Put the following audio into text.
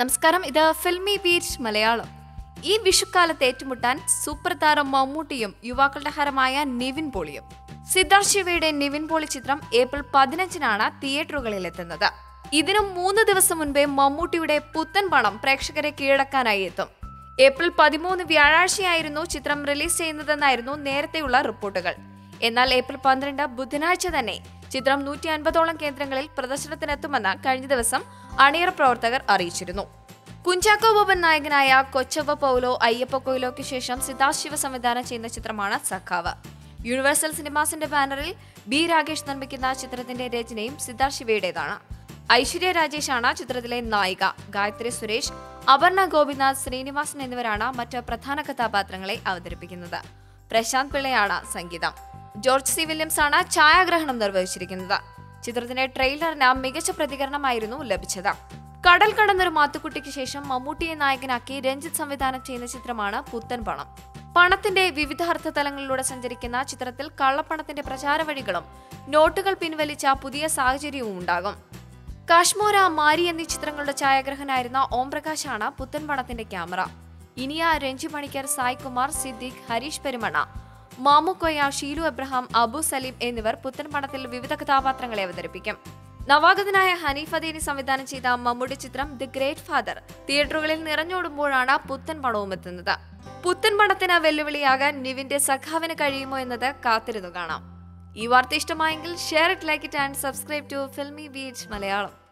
നമസ്കാരം. ഇത് filmy beach Malayalam. ഈ വിഷുക്കാലത്ത് ഏറ്റുമുട്ടാൻ സൂപ്പർ താരം മമ്മൂട്ടിയും യുവാക്കളുടെ ഹരമായ നിവിൻ പോളിയും. സിദ്ധാർത്ഥ് ശിവയുടെ നിവിൻ പോളി ചിത്രം ഏപ്രിൽ പതിനഞ്ചിനാണ് തിയേറ്ററുകളിൽ എത്തുന്നത് ഇതിനും മൂന്ന് ദിവസം മുൻപേ മമ്മൂട്ടിയുടെ പുത്തൻ പണം പ്രേക്ഷകരെ കീഴടക്കാനായി എത്തും. ഏപ്രിൽ പതിമൂന്ന് വ്യാഴാഴ്ചയായിരുന്നു ചിത്രം റിലീസ് ചെയ്യുന്നതെന്നായിരുന്നു നേരത്തെയുള്ള റിപ്പോർട്ടുകൾ. എന്നാൽ ഏപ്രിൽ പന്ത്രണ്ട് ബുധനാഴ്ച തന്നെ ചിത്രം നൂറ്റി അൻപതോളം കേന്ദ്രങ്ങളിൽ പ്രദർശനത്തിനെത്തുമെന്ന് കഴിഞ്ഞ ദിവസം അണിയറ പ്രവർത്തകർ അറിയിച്ചിരുന്നു. കുഞ്ചാക്കോ ബോബൻ നായകനായ കൊച്ചവ പൗലോ അയ്യപ്പ കൊയിലോയ്ക്ക് ശേഷം സിദ്ധാർത്ഥ് ശിവ സംവിധാനം ചെയ്യുന്ന ചിത്രമാണ് സഖാവ്. യൂണിവേഴ്സൽ സിനിമാസിന്റെ ബാനറിൽ ബി രാകേഷ് നിർമ്മിക്കുന്ന ചിത്രത്തിന്റെ രചനയും സിദ്ധാർത്ഥ് ഐശ്വര്യ രാജേഷാണ് ചിത്രത്തിലെ നായിക. ഗായത്രി സുരേഷ് അപർണ ഗോപിനാഥ് ശ്രീനിവാസൻ എന്നിവരാണ് മറ്റ് പ്രധാന കഥാപാത്രങ്ങളെ അവതരിപ്പിക്കുന്നത്. പ്രശാന്ത് പിള്ളയാണ് സംഗീതം. ജോർജ് സി വില്യംസ് ആണ് ഛായാഗ്രഹണം നിർവഹിച്ചിരിക്കുന്നത്. ചിത്രത്തിന്റെ ട്രെയിലറിന് മികച്ച പ്രതികരണമായിരുന്നു ലഭിച്ചത്. കടൽ കടന്നൊരു മാത്തുക്കുട്ടിക്ക് ശേഷം മമ്മൂട്ടിയെ നായകനാക്കി രഞ്ജിത്ത് സംവിധാനം ചെയ്യുന്ന ചിത്രമാണ് പുത്തൻ പണം. പണത്തിന്റെ വിവിധ അർത്ഥതലങ്ങളിലൂടെ സഞ്ചരിക്കുന്ന ചിത്രത്തിൽ കള്ളപ്പണത്തിന്റെ പ്രചാര വഴികളും നോട്ടുകൾ പിൻവലിച്ച പുതിയ സാഹചര്യവും ഉണ്ടാകും. കാശ്മോര മാരി എന്നീ ചിത്രങ്ങളുടെ ഛായാഗ്രഹനായിരുന്ന ഓം പ്രകാശാണ് പുത്തൻ പണത്തിന്റെ ക്യാമറ. ഇനിയ രഞ്ജി പണിക്കർ സായ് കുമാർ സിദ്ദിഖ് ഹരീഷ് പെരുമണ മാമുക്കൊയ്യ ഷീലു എബ്രഹാം അബു സലീം എന്നിവർ പുത്തൻ പണത്തിൽ വിവിധ കഥാപാത്രങ്ങളെ അവതരിപ്പിക്കും. നവാഗതനായ ഹനീഫ് അദീനി സംവിധാനം ചെയ്ത മമ്മൂട്ടി ചിത്രം ദി ഗ്രേറ്റ് ഫാദർ. തിയേറ്ററുകളിൽ നിറഞ്ഞോടുമ്പോഴാണ് പുത്തൻ പണവും എത്തുന്നത്. പുത്തൻ പണത്തിന് വെല്ലുവിളിയാകാൻ നിവിന്റെ സഖാവിന് കഴിയുമോ എന്നത് കാത്തിരുന്നു കാണാം. ഈ വാർത്ത ഇഷ്ടമായെങ്കിൽ share it like it and subscribe to Filmibeat Malayalam.